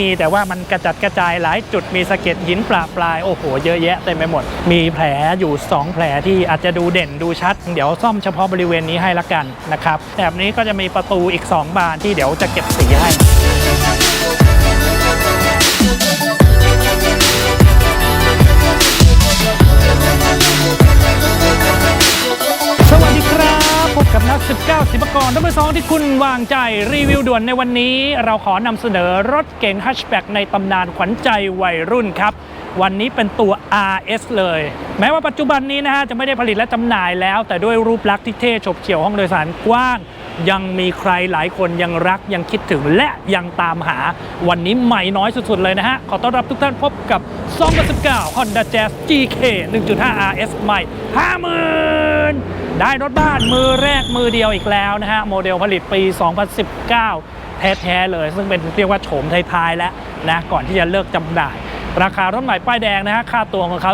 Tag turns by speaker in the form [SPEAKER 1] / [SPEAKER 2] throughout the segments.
[SPEAKER 1] มีแต่ว่ามันกระจัดกระจายหลายจุดมีสะเก็ดหินปลาปลายโอ้โหเยอะแยะเต็มไปหมด มีแผลอยู่ 2 แผลที่อาจจะดูเด่นดูชัด เดี๋ยวซ่อมเฉพาะบริเวณนี้ให้ละกันนะครับแบบนี้ก็จะมีประตูอีก 2 บานที่เดี๋ยวจะเก็บสีให้ 69 สิบกรทั้งสองที่คุณวางใจรีวิวด่วนในวันนี้ เราขอนำเสนอรถเก๋งฮัชแบ็กในตำนานขวัญใจวัยรุ่นครับ วันนี้เป็นตัว RS เลย แม้ว่าปัจจุบันนี้นะฮะจะไม่ได้ผลิตและจำหน่ายแล้ว แต่ด้วยรูปลักษณ์ที่เท่ฉบเฉียวห้องโดยสารกว้าง ยังมีใครหลายคนยังรักยังคิดถึงและยังตามหา วันนี้ใหม่น้อยสุดๆเลยนะฮะขอต้อนรับทุกท่านพบกับ2019 Honda Jazz GK 1.5 RS ใหม่ 50,000 ได้รถบ้านมือแรกมือเดียวอีกแล้วนะฮะ โมเดลผลิตปี 2019 แท้ๆเลย ซึ่งเป็นเรียกว่าโฉมท้ายๆแล้วนะ ก่อนที่จะเลิกจำหน่าย ราคารถใหม่ป้ายแดงนะฮะ ค่าตัวของเขา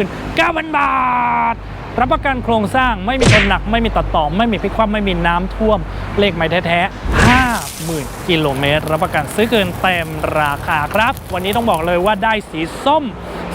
[SPEAKER 1] 739,000 บาท รับประกันโครงสร้างไม่มีชนหนัก ไม่มีตัดต่อ ไม่มีพลิกคว่ำไม่มีน้ำท่วม เลขไม่แท้ๆ50,000 กิโลเมตร รับประกันซื้อเกินเต็มราคาครับ วันนี้ต้องบอกเลยว่าได้สีส้ม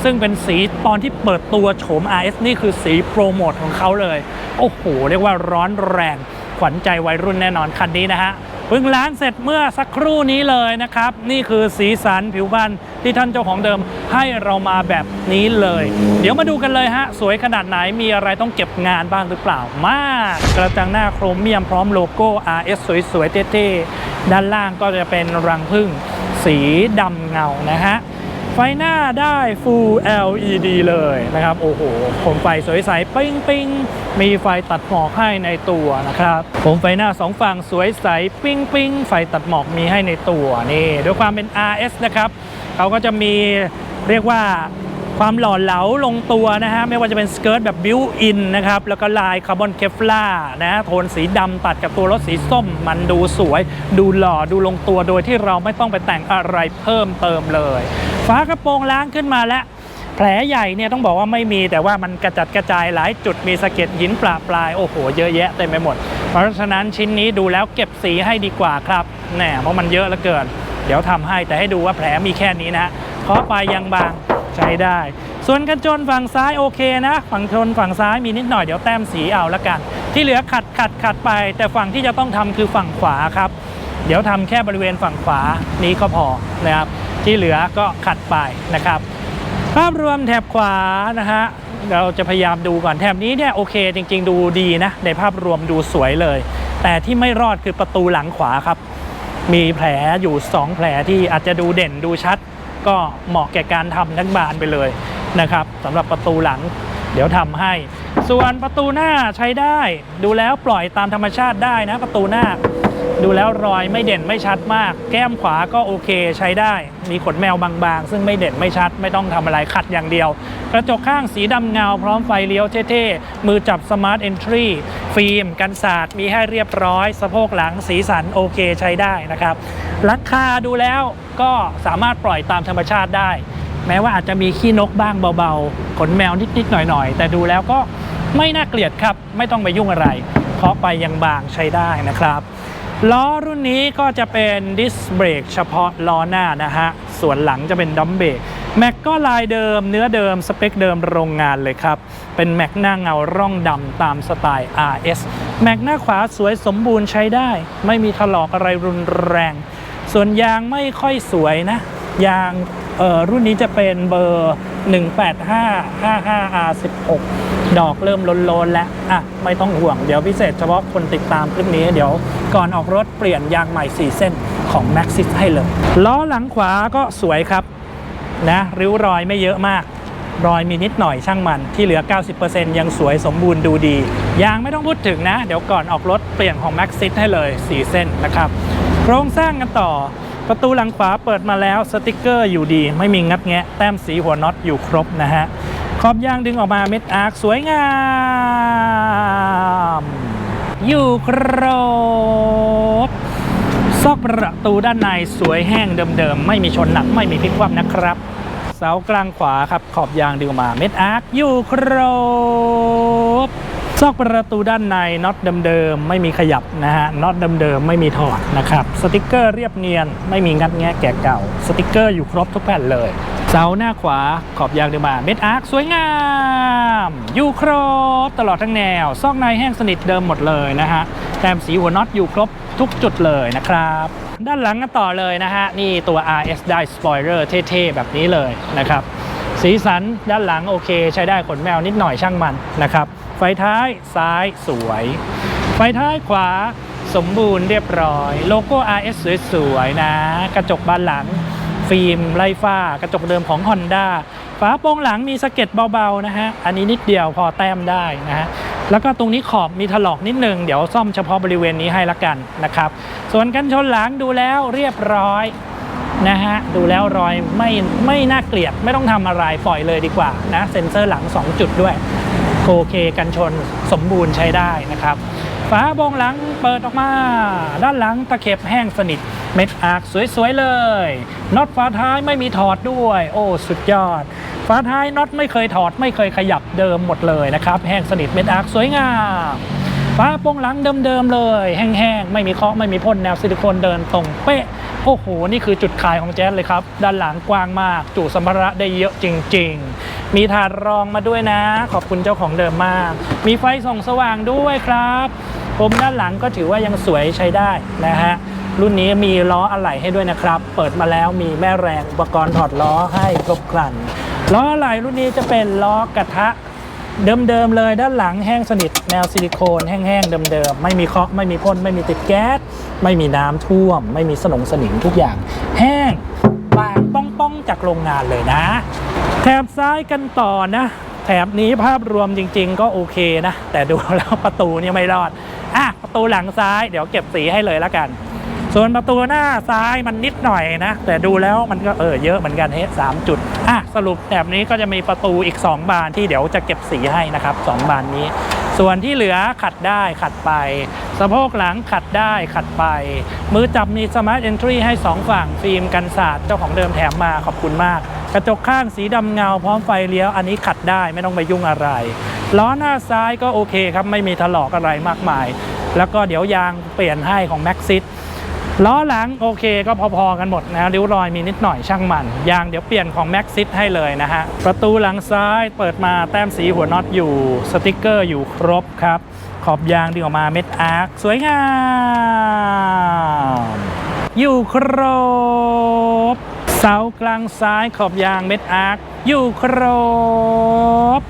[SPEAKER 1] ซึ่งเป็นสีตอนที่เปิดตัวโฉม RS นี่คือสีโปรโมทของเขาเลย โอ้โห เรียกว่าร้อนแรงขวัญใจวัยรุ่นแน่นอนคันนี้นะฮะเพิ่งล้างเสร็จเมื่อสักครู่นี้เลยนะครับ นี่คือสีสันผิวพรรณที่ท่านเจ้าของเดิมให้เรามาแบบนี้เลย เดี๋ยวมาดูกันเลยฮะ สวยขนาดไหนมีอะไรต้องเก็บงานบ้างหรือเปล่ามาก กระจังหน้าโครเมียมพร้อมโลโก้ RS สวยๆเท่ๆด้านล่างก็จะเป็นรังผึ้งสีดำเงานะฮะ ไฟหน้าได้ Full LED เลยนะครับ โอ้โหโคมไฟสวยใสปิ้งปิ้งมีไฟตัดหมอกให้ในตัวนะครับโคมไฟหน้าสองฝั่งสวยใสปิ้งปิ้งไฟตัดหมอกมีให้ในตัวนี่ด้วยความเป็น RS นะครับเขาก็จะมีเรียกว่า ความหล่อเหลาลงตัวนะฮะ ไม่ว่าจะเป็นสเกิร์ตแบบบิวอินนะครับ แล้วก็ลายคาร์บอนเคฟล่านะโทนสีดำตัดกับตัวรถสีส้ม มันดูสวย ดูหล่อดูลงตัวโดยที่เราไม่ต้องไปแต่งอะไรเพิ่มเติมเลยฝากระโปรงล้างขึ้นมาแล้วแผลใหญ่เนี่ยต้องบอกว่าไม่มีแต่ว่ามันกระจัดกระจายหลายจุดมีสะเก็ดหินปลาปลาย โอ้โห เยอะแยะเต็มไปหมด เพราะฉะนั้นชิ้นนี้ดูแล้วเก็บสีให้ดีกว่าครับแหน่เพราะมันเยอะเหลือเกิน เดี๋ยวทำให้แต่ให้ดูว่าแผลมีแค่นี้นะเคาะไปยังบาง ใช้ได้ ส่วนกันชนฝั่งซ้ายโอเคนะฝั่งชนฝั่งซ้ายมีนิดหน่อยเดี๋ยวแต้มสีเอาละกัน ที่เหลือขัดขัดขัดไป แต่ฝั่งที่จะต้องทำคือฝั่งขวาครับ เดี๋ยวทำแค่บริเวณฝั่งขวานี้ก็พอนะครับที่เหลือก็ขัดไปนะครับ ภาพรวมแถบขวานะฮะเราจะพยายามดูก่อนแถบนี้เนี่ยโอเคจริง ๆ ดูดีนะในภาพรวมดูสวยเลย แต่ที่ไม่รอดคือประตูหลังขวาครับ มีแผลอยู่ 2 แผลที่อาจจะดูเด่นดูชัด ก็เหมาะแก่การทำทั้งบานไปเลยนะครับสำหรับประตูหลัง เดี๋ยวทำให้ ส่วนประตูหน้าใช้ได้ ดูแล้วปล่อยตามธรรมชาติได้นะประตูหน้า ดูแล้วรอยไม่เด่นไม่ชัดมาก แก้มขวาก็โอเคใช้ได้ มีขนแมวบางๆ ซึ่งไม่เด่นไม่ชัดไม่ต้องทำอะไรขัดอย่างเดียว กระจกข้างสีดำเงา พร้อมไฟเลี้ยวเท่ๆ มือจับสมาร์ทเอนทรีฟิล์มกันสาดมีให้เรียบร้อย สะโพกหลังสีสันโอเคใช้ได้นะครับหลังคาดูแล้วก็สามารถปล่อยตามธรรมชาติได้ แม้ว่าอาจจะมีขี้นกบ้างเบาๆ ขนแมวนิดๆหน่อยๆ แต่ดูแล้วก็ ไม่น่าเกลียดครับ ไม่ต้องไปยุ่งอะไร เคาะไปยังบางใช้ได้นะครับ ล้อรุ่นนี้ก็จะเป็นดิสเบรกเฉพาะล้อหน้านะฮะ ส่วนหลังจะเป็นดัมเบรกแม็กก็ลายเดิมเนื้อเดิมสเปคเดิมโรงงานเลยครับ เป็นแม็กหน้าเงาร่องดำตามสไตล์ RS แม็กหน้าขวาสวยสมบูรณ์ใช้ได้ ไม่มีถลอกอะไรรุนแรง ส่วนยางไม่ค่อยสวยนะ ยางเออรุ่นนี้จะเป็นเบอร์ 18555R16 ดอกเริ่มล้นๆแล้วอะไม่ต้องห่วง เดี๋ยวพิเศษเฉพาะคนติดตามคลิปนี้เดี๋ยวก่อนออกรถเปลี่ยนยางใหม่ 4 เส้นของ Maxis ให้เลย ล้อหลังขวาก็สวยครับนะริ้วรอยไม่เยอะมาก รอยมีนิดหน่อยช่างมันที่เหลือ 90%ยังสวยสมบูรณ์ดูดี ยางไม่ต้องพูดถึงนะ เดี๋ยวก่อนออกรถเปลี่ยนของ Maxis ให้เลย 4 เส้นนะครับ โครงสร้างกันต่อ ประตูหลังขวาเปิดมาแล้วสติกเกอร์อยู่ดี ไม่มีงัดแงะ แต้มสีหัวน็อตอยู่ครบนะฮะขอบยางดึงออกมาเม็ดอาร์คสวยงาม อยู่ครบซอกประตูด้านในสวยแห้งเดิมๆ ไม่มีชนหนักไม่มีพลิกคว่ำนะครับ เสากลางขวาครับขอบยางดึงออกมาเม็ดอาร์คอยู่ครบ ซอกประตูด้านในน็อตเดิมๆไม่มีขยับนะฮะน็อตเดิมๆไม่มีถอดนะครับสติกเกอร์เรียบเนียน ไม่มีงัดแงะแก่เก่า สติกเกอร์อยู่ครบทุกแผ่นเลยเสาหน้าขวาขอบยางเดิมมาเม็ดอาร์คสวยงาม อยู่ครบตลอดทั้งแนว ซอกในแห้งสนิทเดิมหมดเลยนะฮะแต้มสีหัวน็อตอยู่ครบทุกจุดเลยนะครับด้านหลังกันต่อเลยนะฮะนี่ตัว RS ได้สปอยเลอร์เท่ๆแบบนี้เลยนะครับสีสันด้านหลังโอเค ใช้ได้ขนแมวนิดหน่อยช่างมันนะครับ ไฟท้ายซ้ายสวย ไฟท้ายขวาสมบูรณ์เรียบร้อย โลโก้ RS สวยๆนะ กระจกบานหลัง ฟิล์มไล่ฝ้ากระจกเดิมของ Honda ฝาโปร่งหลังมีสะเก็ดเบาๆนะฮะ อันนี้นิดเดียวพอแต้มได้นะฮะ แล้วก็ตรงนี้ขอบมีถลอกนิดนึง เดี๋ยวซ่อมเฉพาะบริเวณนี้ให้ละกันนะครับ ส่วนกันชนหลังดูแล้วเรียบร้อยนะฮะ ดูแล้วรอยไม่ไม่น่าเกลียดไม่ต้องทำอะไรปล่อยเลยดีกว่านะ เซ็นเซอร์หลัง 2 จุดด้วย โอเคกันชนสมบูรณ์ใช้ได้นะครับฝาโบงหลังเปิดออกมา ด้านหลังตะเข็บแห้งสนิท เม็ดอาร์คสวยๆเลยน็อตฝาท้ายไม่มีถอดด้วย โอ้สุดยอดฝาท้ายน็อตไม่เคยถอดไม่เคยขยับเดิมหมดเลยนะครับ แห้งสนิทเม็ดอาร์คสวยงาม ฝาโปร่งหลังเดิมๆเลย แห้งๆ ไม่มีเคาะไม่มีพ่นแนวซิลิโคนเดินตรงเป๊ะ โอ้โห นี่คือจุดขายของแจ๊สเลยครับ ด้านหลังกว้างมาก จุสัมภาระได้เยอะจริง ๆ มีถาดรองมาด้วยนะ ขอบคุณเจ้าของเดิมมาก มีไฟส่องสว่างด้วยครับผมด้านหลังก็ถือว่ายังสวยใช้ได้นะฮะรุ่นนี้มีล้ออะไหล่ให้ด้วยนะครับ เปิดมาแล้วมีแม่แรงอุปกรณ์ถอดล้อให้ครบครันล้ออะไหล่รุ่นนี้จะเป็นล้อกระทะ เดิมๆเลยด้านหลังแห้งสนิทแนวซิลิโคนแห้งๆเดิมๆไม่มีเคาะไม่มีพ่นไม่มีติดแก๊สไม่มีน้ำท่วม ไม่มีสนงสนิมทุกอย่าง แห้งบางป้องๆจากโรงงานเลยนะ แถบซ้ายกันต่อนะแถบนี้ภาพรวมจริง ๆ ก็โอเคนะ แต่ดูแล้วประตูนี่ไม่รอดอะประตูหลังซ้ายเดี๋ยวเก็บสีให้เลยละกัน ส่วนประตูหน้าซ้ายมันนิดหน่อยนะ แต่ดูแล้วมันก็เออเยอะเหมือนกันเฮ้สามจุดอะสรุปแถบนี้ก็จะมีประตูอีก 2 บานที่เดี๋ยวจะเก็บสีให้นะครับ 2 บานนี้ ส่วนที่เหลือขัดได้ขัดไป สะโพกหลังขัดได้ขัดไป มือจับมีสมาร์ทเอนทรีให้ 2 ฝั่ง ฟิล์มกันสาดเจ้าของเดิมแถมมาขอบคุณมาก กระจกข้างสีดำเงาพร้อมไฟเลี้ยวอันนี้ขัดได้ไม่ต้องไปยุ่งอะไร ล้อหน้าซ้ายก็โอเคครับไม่มีถลอกอะไรมากมาย แล้วก็เดี๋ยวยางเปลี่ยนให้ของแม็กซิส ล้อหลังโอเคก็พอๆกันหมดนะริ้วรอยมีนิดหน่อยช่างมัน ยางเดี๋ยวเปลี่ยนของ Max ซิให้เลยนะฮะ ประตูหลังซ้ายเปิดมาแต้มสีหัวน็อตอยู่ สติกเกอร์อยู่ครบครับ ขอบยางดึงออกมาเม็ดอาร์คสวยงาม อยู่ครบ เสากลางซ้ายขอบยางเม็ดอาร์คอยู่ครบ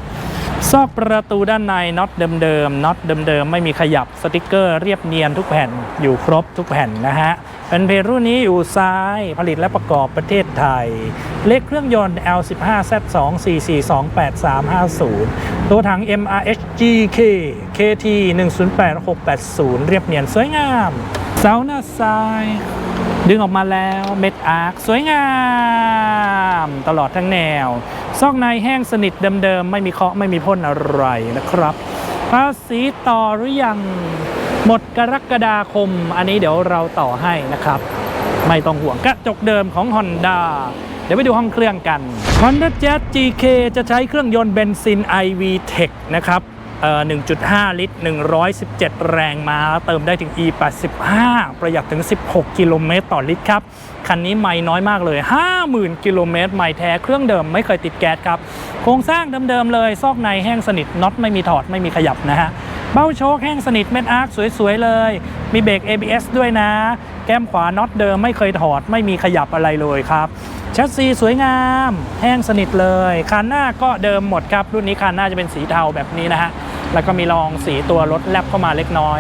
[SPEAKER 1] ซอกประตูด้านในน็อตเดิมๆน็อตเดิมๆไม่มีขยับสติกเกอร์เรียบเนียนทุกแผ่นอยู่ครบทุกแผ่นนะฮะเป็นเพรุ่นนี้อยู่ซ้ายผลิตและประกอบประเทศไทย เลขเครื่องยนต์ L15Z2 4428350 ตัวถัง MRHGK KT 108680 เรียบเนียนสวยงามเสาหน้าซ้ายดึงออกมาแล้วเม็ดอาร์คสวยงาม ตลอดทั้งแนว ซอกในแห้งสนิทเดิมๆ ไม่มีเคาะไม่มีพ่นอะไรนะครับ ภาษีต่อหรือยังหมดกรกฎาคม อันนี้เดี๋ยวเราต่อให้นะครับ ไม่ต้องห่วงกระจกเดิมของ Honda เดี๋ยวไปดูห้องเครื่องกัน Honda Jazz GK จะใช้เครื่องยนต์เบนซิน iV Tech นะครับ 1.5 ลิตร 117 แรงม้า เติมได้ถึง E85 ประหยัดถึง 16 กิโลเมตรต่อลิตรครับ คันนี้ไม่น้อยมากเลย 50,000 กิโลเมตรไม่แท้เครื่องเดิมไม่เคยติดแก๊สครับ โครงสร้างเดิมๆเลย ซอกในแห้งสนิทน็อตไม่มีถอดไม่มีขยับนะฮะเบ้าโชคแห้งสนิทเม็ดอาร์คสวยๆเลย มีเบรก ABS ด้วยนะ แก้มขวาน็อตเดิมไม่เคยถอดไม่มีขยับอะไรเลยครับแชสซีสวยงาม แห้งสนิทเลยคันหน้าก็เดิมหมดครับ รุ่นนี้คันหน้าจะเป็นสีเทาแบบนี้นะฮะแล้วก็มีรองสีตัวรถแลบเข้ามาเล็กน้อย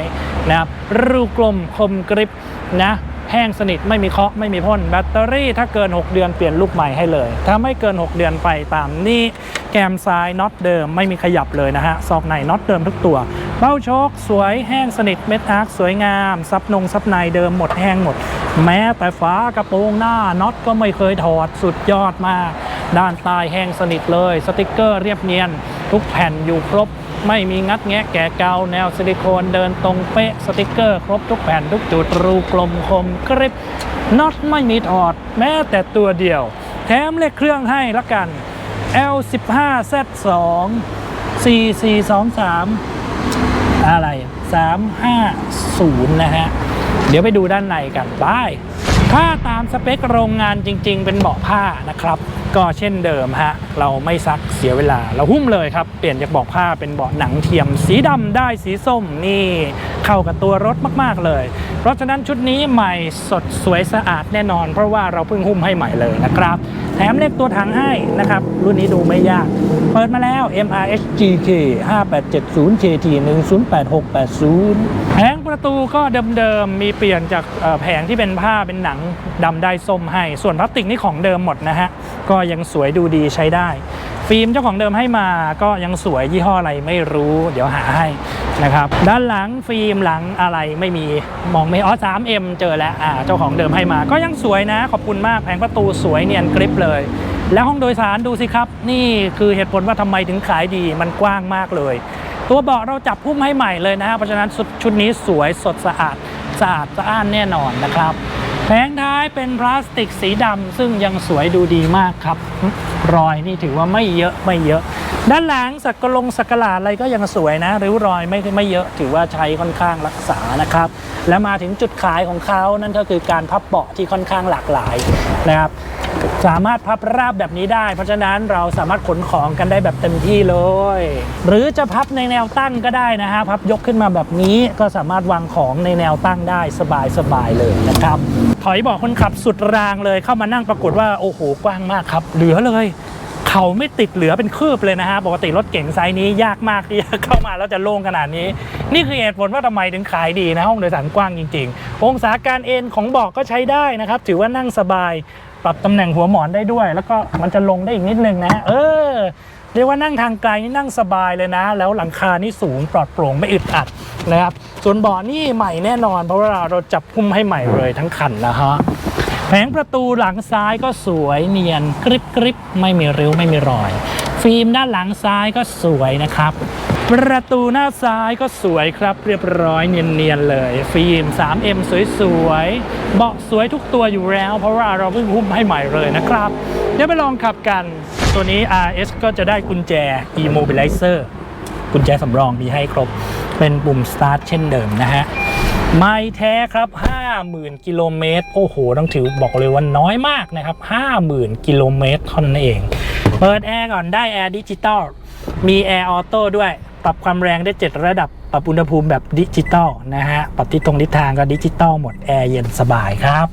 [SPEAKER 1] นะครับรูกลมคมกริบนะ แห้งสนิทไม่มีเคาะไม่มีพ่นแบตเตอรี่ถ้าเกิน 6 เดือนเปลี่ยนลูกใหม่ให้เลย ถ้าไม่เกิน 6 เดือนไปตามนี้ แกมซ้ายน็อตเดิมไม่มีขยับเลยนะฮะซอกในน็อตเดิมทุกตัวเบ้าโชคสวยแห้งสนิทเม็ดอาร์คสวยงาม ซับนงซับในเดิมหมดแห้งหมด แม้แต่ฝากระโปรงหน้าน็อตก็ไม่เคยถอดสุดยอดมาก ด้านใต้แห้งสนิทเลย สติกเกอร์เรียบเนียน ทุกแผ่นอยู่ครบ ไม่มีงัดแงะแก่เกาแนวซิลิโคนเดินตรงเป๊ะสติกเกอร์ ครบทุกแผ่นทุกจุดรูกลมคมกริบน็อตไม่มีถอดแม้แต่ตัวเดียว แถมเลขเครื่องให้ละกัน L15Z2 4423 อะไร 350 นะฮะ เดี๋ยวไปดูด้านในกันบายถ้าตามสเปคโรงงานจริง ๆ เป็นเบาะผ้านะครับ ก็เช่นเดิมฮะเราไม่ซักเสียเวลา เราหุ้มเลยครับ เปลี่ยนจากเบาะผ้าเป็นเบาะหนังเทียม สีดำได้สีส้มนี่เข้ากับตัวรถมากๆเลย เพราะฉะนั้นชุดนี้ใหม่สดสวยสะอาดแน่นอน เพราะว่าเราเพิ่งหุ้มให้ใหม่เลยนะครับ แถมเลขตัวถังให้นะครับ รุ่นนี้ดูไม่ยาก เปิดมาแล้ว MRHGK 5870 KT 108680แผง ประตูก็เดิมๆ มีเปลี่ยนจากแผงที่เป็นผ้าเป็นหนังดำได้ส้มให้ ส่วนพลาสติกนี่ของเดิมหมดนะฮะ ก็ยังสวยดูดีใช้ได้ ฟิล์มเจ้าของเดิมให้มาก็ยังสวยยี่ห้ออะไรไม่รู้ เดี๋ยวหาให้นะครับด้านหลังฟิล์มหลังอะไรไม่มีมองไม่อ๋อ 3M เจอแล้วอ่าเจ้าของเดิมให้มา ก็ยังสวยนะขอบคุณมากแผงประตูสวยเนียนกริปเลย แล้วห้องโดยสารดูสิครับ นี่คือเหตุผลว่าทำไมถึงขายดีมันกว้างมากเลย ตัวเบาะเราจับพุ่มให้ใหม่เลยนะฮะเพราะฉะนั้นชุดนี้สวยสดสะอาดสะอาดสะอ้านแน่นอนนะครับแผงท้ายเป็นพลาสติกสีดำซึ่งยังสวยดูดีมากครับ รอยนี่ถือว่าไม่เยอะไม่เยอะ ด้านหลังสักกลงสักกะหลาอะไรก็ยังสวยนะ ริ้วรอยไม่ไม่เยอะถือว่าใช้ค่อนข้างรักษานะครับ และมาถึงจุดขายของเขานั่นก็คือการพับเบาะที่ค่อนข้างหลากหลายนะครับ สามารถพับราบแบบนี้ได้ เพราะฉะนั้นเราสามารถขนของกันได้แบบเต็มที่เลย หรือจะพับในแนวตั้งก็ได้นะฮะพับยกขึ้นมาแบบนี้ก็สามารถวางของในแนวตั้งได้สบายๆเลยนะครับถอยบอกคนขับสุดรางเลยเข้ามานั่งปรากฏว่าโอ้โหกว้างมากครับ เหลือเลยเขาไม่ติดเหลือเป็นคืบเลยนะฮะปกติรถเก๋งไซส์นี้ยากมากที่จะเข้ามาแล้วจะโล่งขนาดนี้ นี่คือเหตุผลว่าทำไมถึงขายดีนะห้องโดยสารกว้างจริง ๆ องศาการเอนของเบาะก็ใช้ได้นะครับ ถือว่านั่งสบาย ปรับตำแหน่งหัวหมอนได้ด้วย แล้วก็มันจะลงได้อีกนิดนึงนะ เออ เรียกว่านั่งทางไกลนี่นั่งสบายเลยนะ แล้วหลังคานี่สูงปลอดโปร่งไม่อึดอัดนะครับ ส่วนเบาะนี่ใหม่แน่นอน เพราะว่าเราจับพุ่มให้ใหม่เลยทั้งคันนะฮะแผงประตูหลังซ้ายก็สวยเนียนกริบกริบไม่มีริ้วไม่มีรอย ฟิล์มด้านหลังซ้ายก็สวยนะครับ ประตูหน้าซ้ายก็สวยครับ เรียบร้อยเนียนๆเลย ฟิล์ม 3M สวยๆ เบาะสวยทุกตัวอยู่แล้ว เพราะว่าเราเพิ่งหุ้มให้ใหม่เลยนะครับ เดี๋ยวไปลองขับกันตัวนี้ RS ก็จะได้กุญแจ e-mobilizer กุญแจสำรองมีให้ครบ เป็นปุ่ม start เช่นเดิมนะฮะ ไม่แท้ครับ 50,000 กิโลเมตร โอ้โห ต้องถือบอกเลยว่าน้อยมากนะครับ 50,000 กิโลเมตรเท่านั้นเอง เปิดแอร์ก่อนได้แอร์ดิจิตอลมีแอร์ออโต้ด้วย ปรับความแรงได้ 7 ระดับ ปรับอุณหภูมิแบบดิจิตอลนะฮะ ปรับทิศตรงทิศทางก็ดิจิตอลหมด แอร์เย็นสบายครับ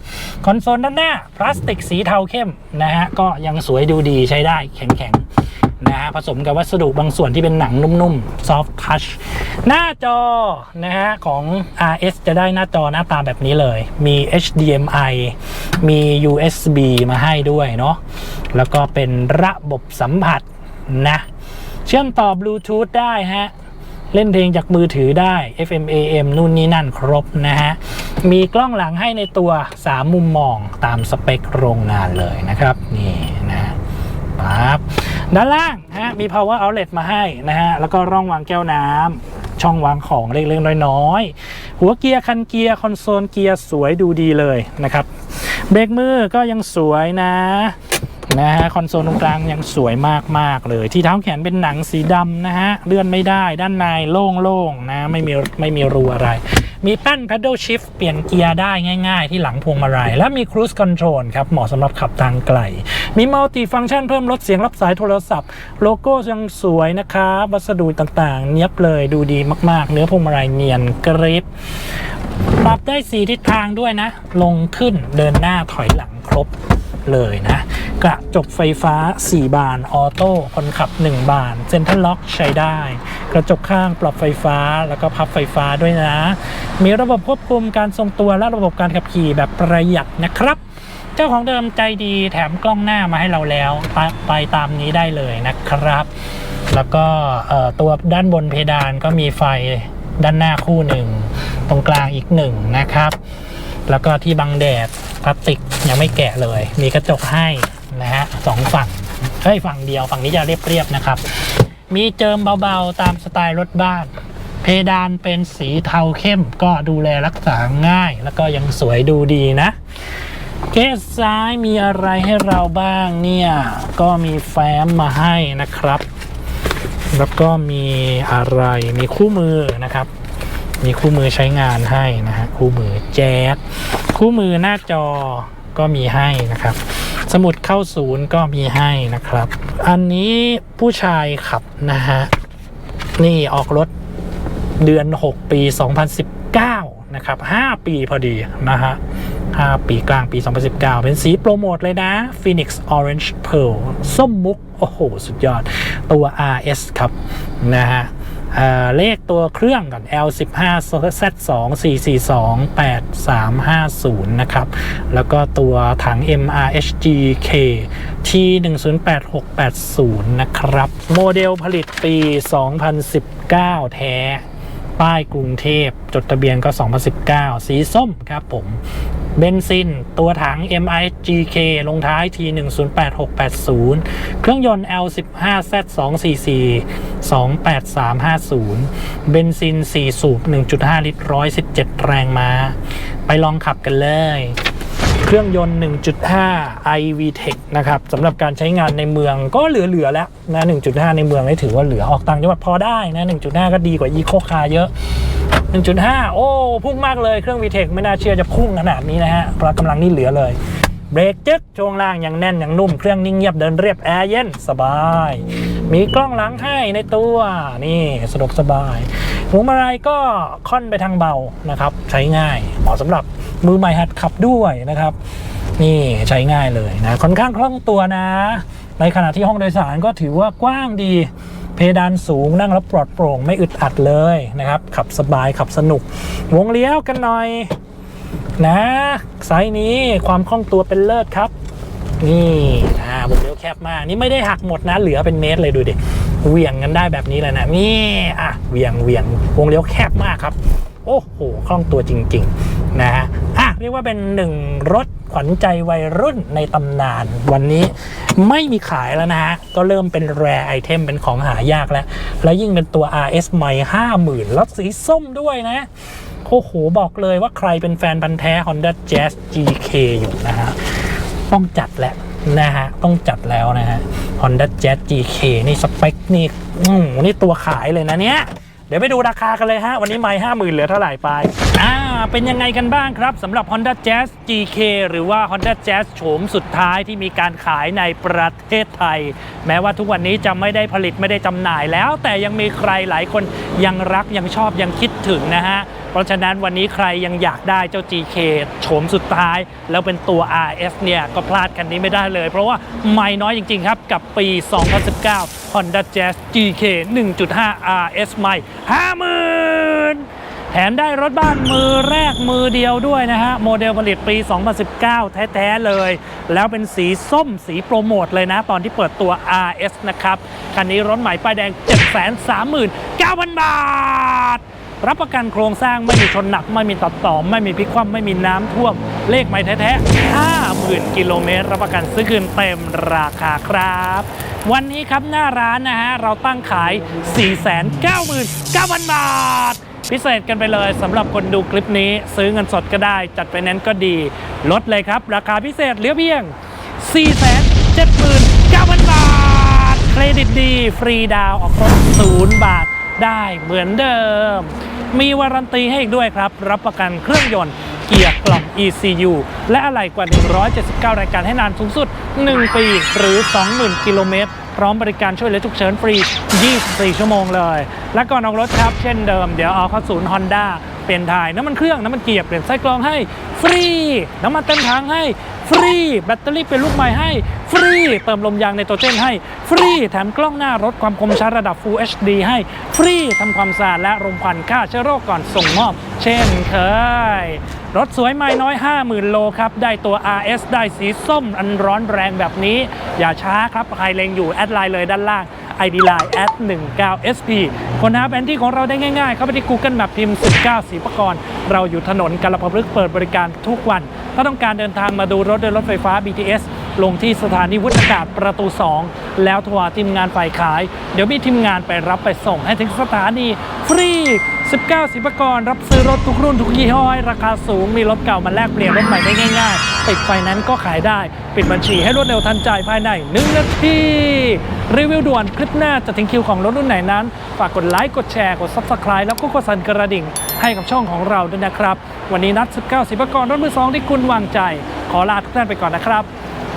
[SPEAKER 1] คอนโซลด้านหน้า พลาสติกสีเทาเข้มนะฮะ ก็ยังสวยดูดีใช้ได้แข็งๆนะฮะ ผสมกับวัสดุบางส่วนที่เป็นหนังนุ่มๆ soft touch หน้าจอนะฮะของ RS จะได้หน้าจอหน้าตาแบบนี้เลย มี HDMI มี USB มาให้ด้วยเนาะ แล้วก็เป็นระบบสัมผัสนะ ชื่อมต่อบลูทูธได้ฮะ เล่นเพลงจากมือถือได้ FM AM นู่นนี่นั่นครบนะฮะ มีกล้องหลังให้ในตัว 3 มุมมองตามสเปคโรงงานเลยนะครับ นี่นะปั๊บด้านล่างฮะมี power outlet มาให้นะฮะ แล้วก็ร่องวางแก้วน้ำช่องวางของเล็กๆน้อยๆ หัวเกียร์คันเกียร์คอนโซลเกียร์สวยดูดีเลยนะครับ เบรกมือก็ยังสวยนะ นะฮะคอนโซลตรงกลางยังสวยมากๆเลย ที่เท้าแขนเป็นหนังสีดำนะฮะเลื่อนไม่ได้ด้านในโล่งๆนะไม่มีไม่มีรูอะไร มีแป้น paddle shift เปลี่ยนเกียร์ได้ง่ายๆ ที่หลังพวงมาลัยและมี cruise control ครับเหมาะสำหรับขับทางไกล มี multi function เพิ่มลดเสียงรับสายโทรศัพท์ โลโก้ยังสวยนะครับวัสดุต่างๆ เนียบเลยดูดีมากๆ เนื้อพวงมาลัยเนียนกริบปรับได้สีทิศทางด้วยนะ ลงขึ้นเดินหน้าถอยหลังครบเลยนะ กระจกไฟฟ้า 4 บาน ออโต้ คนขับ 1 บาน เซ็นทรัลล็อกใช้ได้ กระจกข้างปรับไฟฟ้า แล้วก็พับไฟฟ้าด้วยนะ มีระบบควบคุมการทรงตัวและระบบการขับขี่แบบประหยัดนะครับ เจ้าของเดิมใจดีแถมกล้องหน้ามาให้เราแล้วไปไปตามนี้ได้เลยนะครับ แล้วก็ตัวด้านบนเพดานก็มีไฟด้านหน้าคู่หนึ่ง ตรงกลางอีกหนึ่งนะครับ แล้วก็ที่บังแดดพลาสติกยังไม่แกะเลย มีกระจกให้ นะฮะสองฝั่งเฮ้ยฝั่งเดียวฝั่งนี้จะเรียบๆนะครับ มีเจิมเบาๆตามสไตล์รถบ้าน เพดานเป็นสีเทาเข้มก็ดูแลรักษาง่าย แล้วก็ยังสวยดูดีนะเกสซ้ายมีอะไรให้เราบ้างเนี่ย ก็มีแฟ้มมาให้นะครับ แล้วก็มีอะไรมีคู่มือนะครับ มีคู่มือใช้งานให้นะฮะคู่มือแจ๊สคู่มือหน้าจอก็มีให้นะครับ สมุดเข้าศูนย์ก็มีให้นะครับ อันนี้ผู้ชายขับนะฮะ นี่ออกรถเดือน 6 ปี 2019 นะครับ 5 ปีพอดีนะฮะ 5 ปีกลางปี 2019 เป็นสีโปรโมทเลยนะ Phoenix Orange Pearl ส้มมุก โอ้โห สุดยอด ตัว RS ครับ นะฮะ เลขตัวเครื่องก่อน L15 Z2 442 8350 นะครับ แล้วก็ตัวถัง MRHGK T108680 นะครับ โมเดลผลิตปี 2019 แท้ ป้ายกรุงเทพ จดทะเบียนก็ 2019 สีส้มครับผม เบนซิน ตัวถัง MIGK ลงท้าย T 1 0 8 6 8 0 เครื่องยนต์ L15 Z244 28350 เบนซิน 4 สูบ 1.5 ลิตร 117 แรงม้า ไปลองขับกันเลย เครื่องยนต์ 1.5 iVTEC นะครับสำหรับการใช้งานในเมืองก็เหลือ ๆ แล้วนะ 1.5 ในเมืองนี่ถือว่าเหลือออกต่างจังหวัดพอได้นะ 1.5 ก็ดีกว่า Eco Car เยอะ 1.5 โอ้ พุ่งมากเลยเครื่อง VTEC ไม่น่าเชื่อจะพุ่งขนาดนี้นะฮะพละกำลังนี่เหลือเลย เบรกจึ๊กช่วงล่างยังแน่นยังนุ่ม เครื่องนิ่งเงียบเดินเรียบแอร์เย็นสบาย มีกล้องหลังให้ในตัวนี่สะดวกสบายพวงมาลัยก็ค่อนไปทางเบานะครับ ใช้ง่ายเหมาะสำหรับมือใหม่หัดขับด้วยนะครับ นี่ใช้ง่ายเลยนะค่อนข้างคล่องตัวนะ ในขณะที่ห้องโดยสารก็ถือว่ากว้างดี ดานสูงนั่งแล้วปลอดโปร่งไม่อึดอัดเลยนะครับ ขับสบายขับสนุก วงเลี้ยวกันหน่อยนะไซส์นี้ความคล่องตัวเป็นเลิศครับ นี่อ่าวงเลี้ยวแคบมากนี่ไม่ได้หักหมดนะเหลือเป็นเมตรเลยดูดิเวียงกันได้แบบนี้เลยนะนี่อะเวียงเวียงวงเลี้ยวแคบมากครับ โอ้โหคล่องตัวจริง ๆ นะฮะอะเรียกว่าเป็นหนึ่งรถขวัญใจวัยรุ่นในตำนาน วันนี้ไม่มีขายแล้วนะฮะ ก็เริ่มเป็นแรไอเทมเป็นของหายากแล้ว และยิ่งเป็นตัว RS ใหม่50,000แล้วสีส้มด้วยนะโอ้โห บอกเลยว่าใครเป็นแฟนพันธ์แท้ Honda Jazz GK อยู่นะฮะ ต้องจัดแหละนะฮะ ต้องจัดแล้วนะฮะ Honda Jazz GK นี่สเปคนี่อืมนี่ตัวขายเลยนะเนี่ยเดี๋ยวไปดูราคากันเลยฮะ วันนี้ไม่ห้าหมื่นเหลือเท่าไหร่ไปอ่า เป็นยังไงกันบ้างครับสำหรับ Honda Jazz GK หรือว่า Honda Jazz โฉมสุดท้ายที่มีการขายในประเทศไทย แม้ว่าทุกวันนี้จะไม่ได้ผลิตไม่ได้จำหน่ายแล้ว แต่ยังมีใครหลายคนยังรักยังชอบยังคิดถึงนะฮะ เพราะฉะนั้นวันนี้ใครยังอยากได้เจ้า GK โฉมสุดท้าย แล้วเป็นตัว RS เนี่ยก็พลาดคันนี้ไม่ได้เลย เพราะว่าไม่น้อยจริง ๆ ครับกับปี 2019 Honda Jazz GK 1.5 RS ใหม่50,000 แถมได้รถบ้านมือแรกมือเดียวด้วยนะฮะ โมเดลผลิตปี 2019 แท้ๆเลย แล้วเป็นสีส้มสีโปรโมทเลยนะ ตอนที่เปิดตัว RS นะครับ คันนี้รถใหม่ป้ายแดง 739,000 บาท รับประกันโครงสร้างไม่มีชนหนัก ไม่มีตัดต่อ ไม่มีพลิกคว่ำไม่มีน้ำท่วม เลขไม่แท้ๆ50,000กิโลเมตรรับประกันซื้อคืนเต็มราคาครับวันนี้ครับหน้าร้านนะฮะ เราตั้งขาย 499,000 บาท พิเศษกันไปเลยสำหรับคนดูคลิปนี้ ซื้อเงินสดก็ได้ จัดไปแนนซ์ก็ดี ลดเลยครับ ราคาพิเศษเหลือเพียง 479,000 บาท เครดิตดี ฟรีดาวออกรถศูนย์บาทได้เหมือนเดิม มีวารันตีให้อีกด้วยครับ รับประกันเครื่องยนต์เกียร์กล่อง ECU และอะไหล่กว่า 179 รายการให้นานสูงสุด 1 ปีหรือ 20,000 กิโลเมตร พร้อมบริการช่วยเหลือฉุกเฉินฟรี 24 ชั่วโมงเลย และก่อนออกรถครับเช่นเดิมเดี๋ยวเอาเข้าศูนย์ Honda เปลี่ยนถ่ายน้ำมันเครื่องน้ำมันเกียร์เปลี่ยนไส้กรองให้ฟรี น้ำมันเต็มถังให้ฟรี แบตเตอรี่เป็นลูกใหม่ให้ฟรี เติมลมยางในตัวเจนให้ฟรี แถมกล้องหน้ารถความคมชัดระดับ Full HD ให้ฟรีทำความสะอาดและรมควันฆ่าเชื้อโรคก่อนส่งมอบ เช่นเคย รถสวยไม่น้อย 50,000 โลครับ ได้ตัว RS ได้สีส้มอันร้อนแรงแบบนี้ อย่าช้าครับใครเลงอยู่ แอดไลน์เลยด้านล่าง ID Line แอด19 SP คนหาแผนที่ของเราได้ง่ายๆ เข้าไปที่ Google Map พิมพ์ 19สีประกรณ์เราอยู่ถนนกาลปะพฤกษ์เปิดบริการทุกวัน ถ้าต้องการเดินทางมาดูรถโดยรถไฟฟ้า BTS ลงที่สถานีวุฒากาศประตู 2 แล้วโทรหาทีมงานฝ่ายขาย เดี๋ยวมีทีมงานไปรับไปส่งให้ถึงสถานีฟรี 19 สิบกรรับซื้อรถทุกรุ่นทุกยี่ห้อราคาสูงมีรถเก่ามาแลกเปลี่ยนรถใหม่ได้ง่ายๆ ติดไฟนั้นก็ขายได้ ปิดบัญชีให้รวดเร็วทันใจภายใน 1 นาที รีวิวด่วนคลิปหน้าจะถึงคิวของรถรุ่นไหนนั้น ฝากกดไลค์กดแชร์กด Subscribe แล้วก็กดสั่นกระดิ่งให้กับช่องของเราด้วยนะครับ วันนี้นัด 19 สิบกรรถมือสองที่คุณวางใจ ขอลาทุกท่านไปก่อนนะครับ